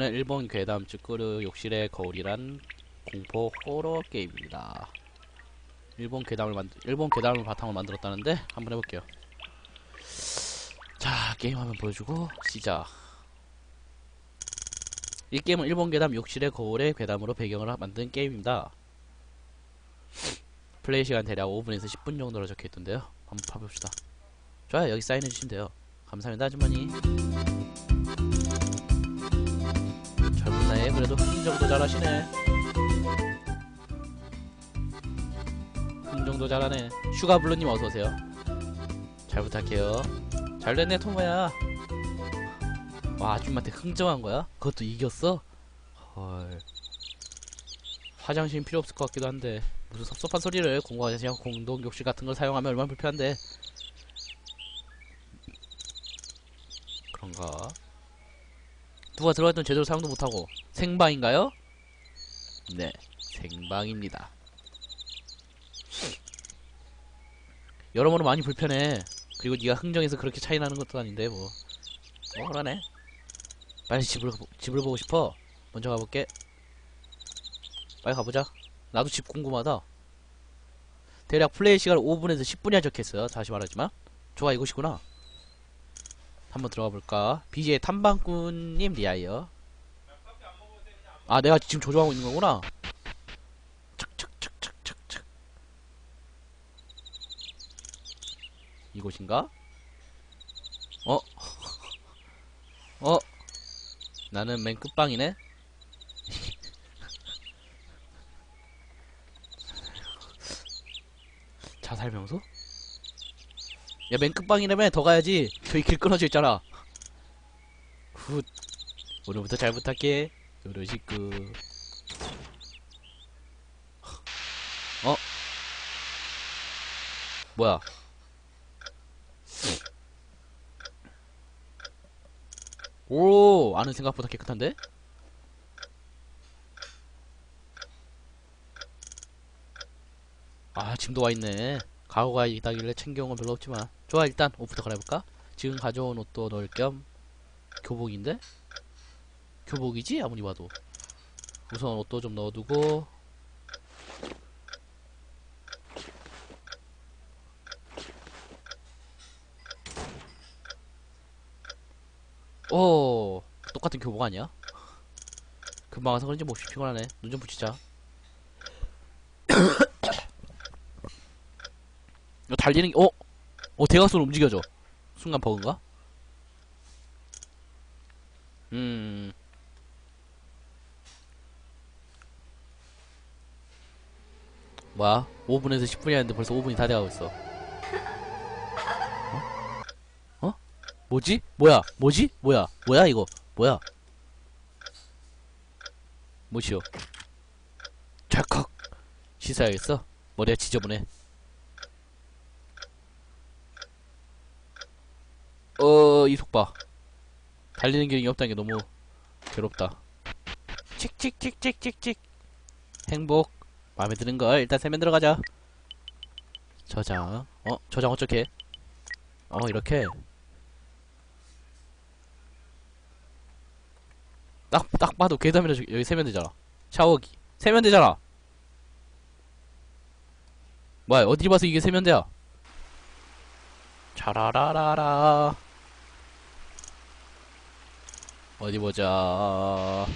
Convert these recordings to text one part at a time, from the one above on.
는 일본 괴담 쭈꾸르 욕실의 거울이란 공포 호러 게임입니다. 일본 괴담을 만 일본 괴담을 바탕으로 만들었다는데 한번 해볼게요. 자 게임 화면 보여주고 시작. 이 게임은 일본 괴담 욕실의 거울의 괴담으로 배경을 하- 만든 게임입니다. 플레이 시간 대략 5분에서 10분 정도로 적혀있던데요. 한번 봐봅시다. 좋아요 여기 사인해주시면 돼요. 감사합니다 아주머니. 그래도 흥정도 잘하시네. 흥정도 잘하네. 슈가블루님 어서오세요. 잘 부탁해요. 잘 됐네, 토모야. 와, 아줌마한테 흥정한 거야? 그것도 이겼어? 헐. 화장실 필요 없을 것 같기도 한데. 무슨 섭섭한 소리를 공공화장실 공동욕실 같은 걸 사용하면 얼마나 불편한데. 그런가? 누가 들어갔던 제대로 사용도 못하고. 생방인가요? 네 생방입니다. 여러모로 많이 불편해. 그리고 네가 흥정해서 그렇게 차이 나는 것도 아닌데 뭐. 어, 그러네. 빨리 집을 가- 집을 보고 싶어. 먼저 가볼게. 빨리 가보자. 나도 집 궁금하다. 대략 플레이 시간 5분에서 10분이나 적혀있어요 다시 말하지만. 좋아 이곳이구나 한번 들어가 볼까? BJ 탐방꾼님 리아이어. 아, 내가 지금 조종하고 있는 거구나. 착착착착착착. 이곳인가? 어? 어? 나는 맨 끝방이네? 자살 명소? 야, 맨 끝방이라며 더 가야지. 저기 길 끊어져 있잖아. 굿. 오늘부터 잘 부탁해. 요러시구. 어? 뭐야? 오, 아는 생각보다 깨끗한데? 아, 짐도 와 있네. 가구가 있다길래 챙겨온 건 별로 없지만. 좋아, 일단 옷부터 갈아입을까? 지금 가져온 옷도 넣을 겸 교복인데? 교복이지? 아무리 봐도. 우선 옷도 좀 넣어두고. 오, 똑같은 교복 아니야? 금방 와서 그런지 몹시 피곤하네. 눈 좀 붙이자. 이거 달리는 게, 어? 어, 대각선 움직여져. 순간 버그인가? 음. 뭐야? 5분에서 10분이 했는데 벌써 5분이 다 돼가고 있어. 어? 어? 뭐지? 뭐야? 뭐지? 뭐야? 뭐야 이거? 뭐야? 뭐시오? 찰컥 씻어야겠어? 머리가 지저분해. 어, 이 속봐. 달리는 기능이 없다는 게 너무 괴롭다. 칙칙칙칙칙칙. 행복. 마음에 드는 걸 일단 세면 들어가자. 저장. 어, 저장 어떻게? 어, 이렇게. 딱, 딱 봐도 괴담이라 저- 여기 세면 되잖아. 샤워기. 세면 되잖아. 뭐야, 어디 봐서 이게 세면대야? 차라라라라. 어디 보자.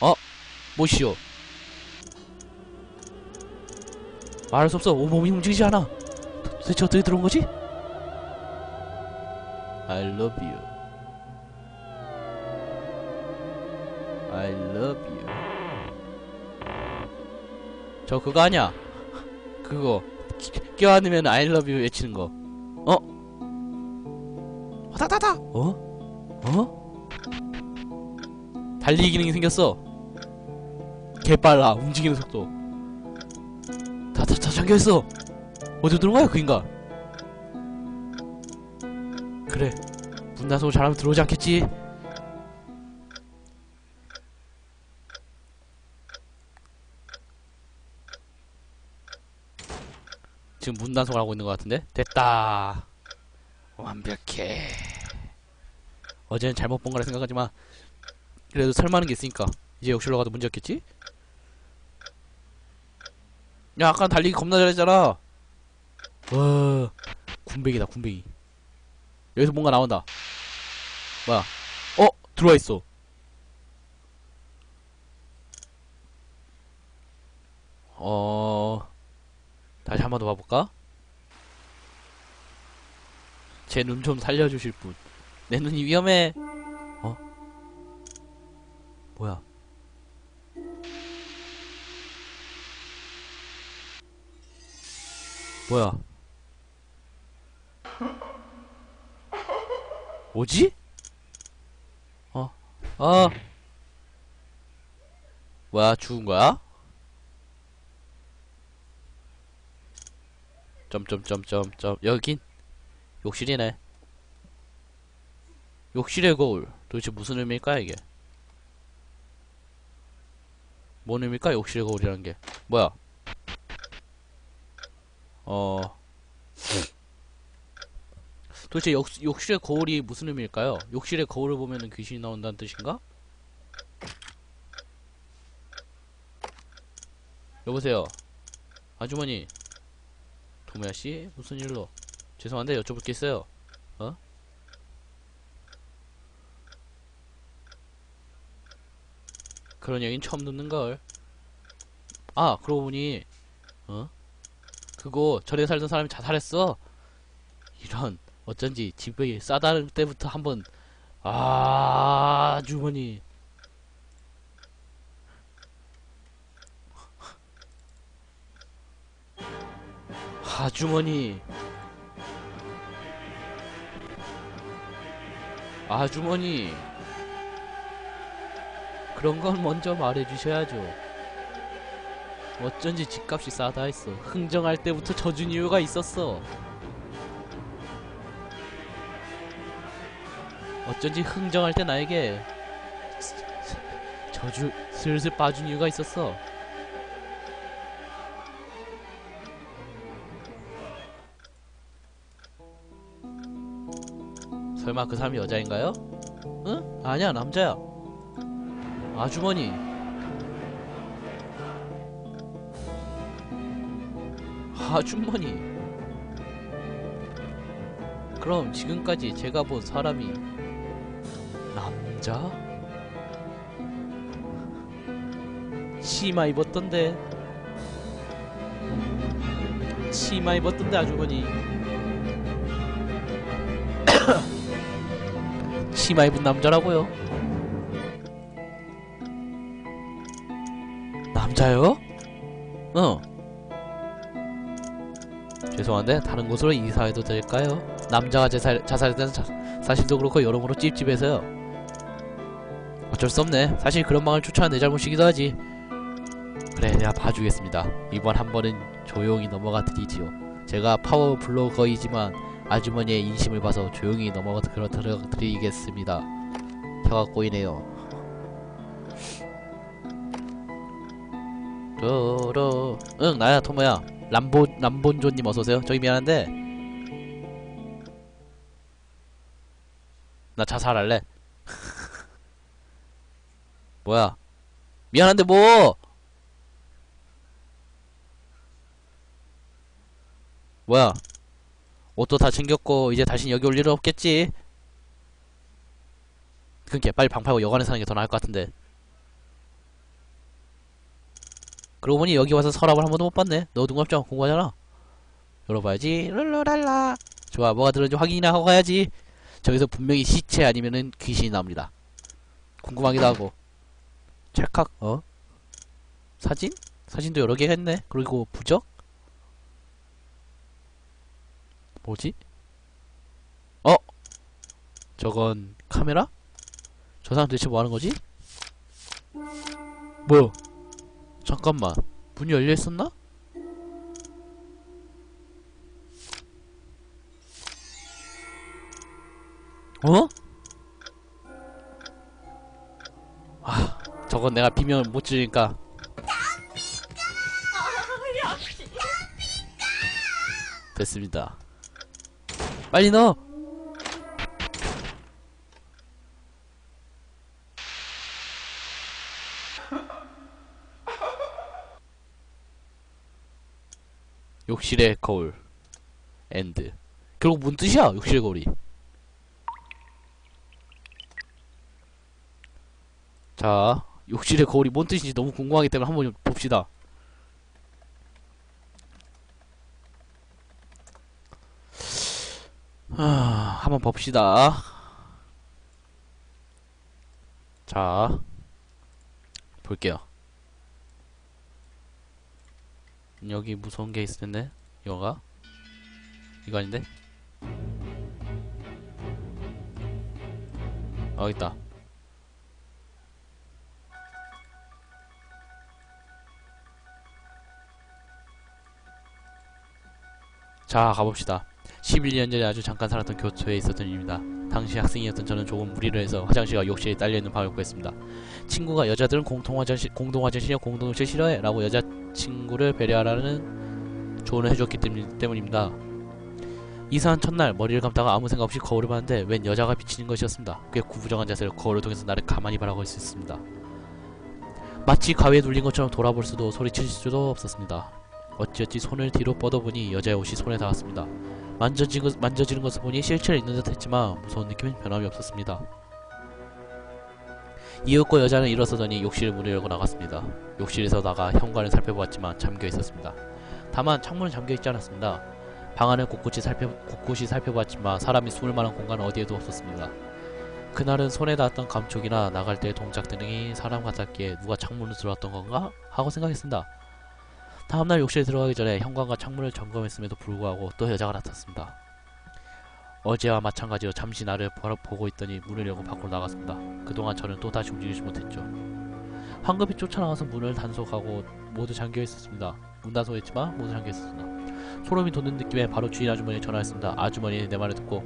어? 뭐시오? 말할 수 없어. 온몸이 움직이지 않아. 도- 도대체 어떻게 들어온 거지? I love you. I love you. 저 그거 아니야? 그거 끼- 껴안으면 I love you 외치는 거. 어? 화다다다. 어? 어? 달리기 기능이 생겼어. 개빨라. 움직이는 속도. 다, 다, 다 잠겨있어. 어디로 들어온 거야, 그 인간? 그래. 문단속을 잘하면 들어오지 않겠지? 지금 문단속을 하고 있는 것 같은데? 됐다. 완벽해. 어제는 잘못 본 거라 생각하지만 그래도 살만한 게 있으니까 이제 욕실로 가도 문제 없겠지? 야 아까 달리기 겁나 잘했잖아 와 군뱅이다 군뱅이 여기서 뭔가 나온다 뭐야 어? 들어와 있어 어 다시 한 번 더 봐볼까? 제 눈 좀 살려주실 분. 내 눈이 위험해. 어? 뭐야? 뭐야? 뭐지? 어? 어? 뭐야, 죽은 거야? 점점점점점 여긴 욕실이네. 욕실의 거울. 도대체 무슨 의미일까, 이게? 뭔 의미일까, 욕실의 거울이라는 게? 뭐야? 어. 도대체 욕, 욕실의 거울이 무슨 의미일까요? 욕실의 거울을 보면은 귀신이 나온다는 뜻인가? 여보세요. 아주머니. 도모야 씨? 무슨 일로? 죄송한데 여쭤볼 게 있어요. 어? 그런 얘기는 처음 듣는 걸. 아, 그러고 보니 어? 그거 전에 살던 사람이 자살했어. 이런 어쩐지 집이 싸다를 때부터 한번 아, 주머니 아주머니 아주머니 그런 건 먼저 말해주셔야죠. 어쩐지 집값이 싸다 했어. 흥정할 때부터 져준 이유가 있었어. 어쩐지 흥정할 때 나에게 저주 슬슬 빠준 이유가 있었어. 설마 그 사람이 여자인가요? 응? 아니야 남자야 아주머니 아주머니 그럼 지금까지 제가 본 사람이 남자? 치마 입었던데 치마 입었던데 아주머니 치마 입은 남자라고요? 남자요? 어. 죄송한데 다른 곳으로 이사해도 될까요? 남자가 자살, 자살된 자, 사실도 그렇고 여러모로 찝찝해서요. 어쩔 수 없네. 사실 그런 방을 추천한 내 잘못이기도 하지. 그래, 내가 봐주겠습니다. 이번 한 번은 조용히 넘어가 드리지요. 제가 파워 블로거이지만 아주머니의 인심을 봐서 조용히 넘어가 들어 드리겠습니다. 혀가 꼬이네요. 로로 응 나야 토모야 람보 람본조님 어서 오세요. 저기 미안한데 나 자살할래. 뭐야? 미안한데 뭐? 뭐야? 옷도 다 챙겼고 이제 다시 여기 올 일은 없겠지. 그니까 빨리 방 팔고 여관에 사는 게 더 나을 것 같은데. 그러고 보니 여기 와서 서랍을 한 번도 못 봤네. 너 눈감점 공부하잖아. 열어봐야지. 룰루랄라. 좋아, 뭐가 들었는지 확인이나 하고 가야지. 저기서 분명히 시체 아니면은 귀신이 나옵니다. 궁금하기도 하고. 찰칵, 어? 사진? 사진도 여러 개 했네. 그리고 부적? 뭐지? 어? 저건 카메라? 저 사람 대체 뭐 하는 거지? 뭐야? 잠깐만. 문이 열려 있었나? 어? 아, 저건 내가 비명을 못 지르니까. 됐습니다. 빨리 넣어! 욕실의 거울. 엔드 결국 뭔 뜻이야 욕실의 거울이? 자 욕실의 거울이 뭔 뜻인지 너무 궁금하기 때문에 한번 봅시다. 아, 한번 봅시다. 자 볼게요 여기 무서운 게 있을 텐데 이거가? 이거 아닌데? 어 있다. 자 가봅시다. 11년 전에 아주 잠깐 살았던 교토에 있었던 일입니다. 당시 학생이었던 저는 조금 무리를 해서 화장실과 욕실에 딸려있는 방을 구했습니다. 친구가 여자들은 공통 화장실 공동 화장실이야 공동 욕실 싫어해? 라고 여자 친구를 배려하라는 조언을 해줬기 때문- 때문입니다. 이사한 첫날 머리를 감다가 아무 생각 없이 거울을 봤는데 웬 여자가 비치는 것이었습니다. 꽤 구부정한 자세로 거울을 통해서 나를 가만히 바라고 있었습니다. 마치 가위에 눌린 것처럼 돌아볼 수도 소리칠 수도 없었습니다. 어찌어찌 손을 뒤로 뻗어보니 여자의 옷이 손에 닿았습니다. 만져지, 만져지는 것을 보니 실체를 있는 듯 했지만 무서운 느낌은 변함이 없었습니다. 이윽고 여자는 일어서더니 욕실 문을 열고 나갔습니다. 욕실에서 나가 현관을 살펴보았지만 잠겨 있었습니다. 다만 창문은 잠겨 있지 않았습니다. 방 안을 곳곳이 살펴 곳곳이 살펴보았지만 사람이 숨을 만한 공간은 어디에도 없었습니다. 그날은 손에 닿았던 감촉이나 나갈 때의 동작 등이 사람 같았기에 누가 창문을 들어왔던 건가 하고 생각했습니다. 다음날 욕실에 들어가기 전에 현관과 창문을 점검했음에도 불구하고 또 여자가 나탔습니다. 어제와 마찬가지로 잠시 나를 바라 보고 있더니 문을 열고 밖으로 나갔습니다. 그동안 저는 또 다시 움직이지 못했죠. 황급히 쫓아나가서 문을 단속하고 모두 잠겨 있었습니다. 문 단속했지만 모두 잠겨 있었습니다. 소름이 돋는 느낌에 바로 주인 아주머니에 전화했습니다. 아주머니는 내 말을 듣고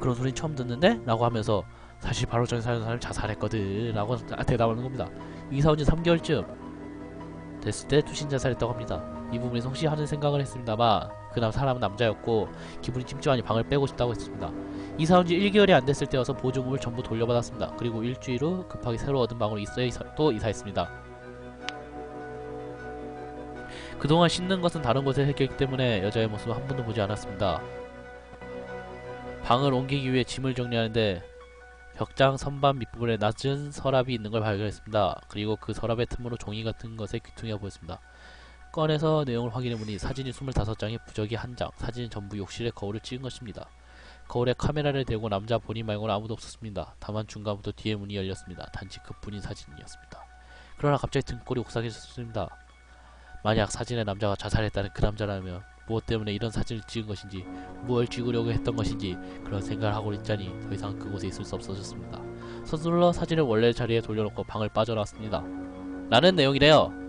그런 소리 처음 듣는데? 라고 하면서 사실 바로 사는 사람이 자살했거든 라고 대답하는 겁니다. 이사 온 지 3개월쯤 됐을 때 투신 자살했다고 합니다. 이 부분에 혹시 하는 생각을 했습니다만 그날 사람은 남자였고 기분이 찜찜하니 방을 빼고 싶다고 했습니다. 이사 온 지 1개월이 안 됐을 때여서 보증금을 전부 돌려받았습니다. 그리고 일주일 후 급하게 새로 얻은 방으로 이사, 또 이사했습니다. 그동안 씻는 것은 다른 곳에 했기 때문에 여자의 모습을 한 번도 보지 않았습니다. 방을 옮기기 위해 짐을 정리하는데 벽장 선반 밑부분에 낮은 서랍이 있는 걸 발견했습니다. 그리고 그 서랍의 틈으로 종이 같은 것에 귀퉁이가 보였습니다. 꺼내서 내용을 확인해보니 사진이 25장에 부적이 1장, 사진은 전부 욕실에 거울을 찍은 것입니다. 거울에 카메라를 대고 남자 본인 말고는 아무도 없었습니다. 다만 중간부터 뒤에 문이 열렸습니다. 단지 그뿐인 사진이었습니다. 그러나 갑자기 등골이 옥상해졌습니다. 만약 사진의 남자가 자살했다는 그 남자라면 무엇 때문에 이런 사진을 찍은 것인지 무엇을 찍으려고 했던 것인지 그런 생각을 하고 있자니 더 이상 그곳에 있을 수 없어졌습니다. 서둘러 사진을 원래 자리에 돌려놓고 방을 빠져나왔습니다. 라는 내용이래요.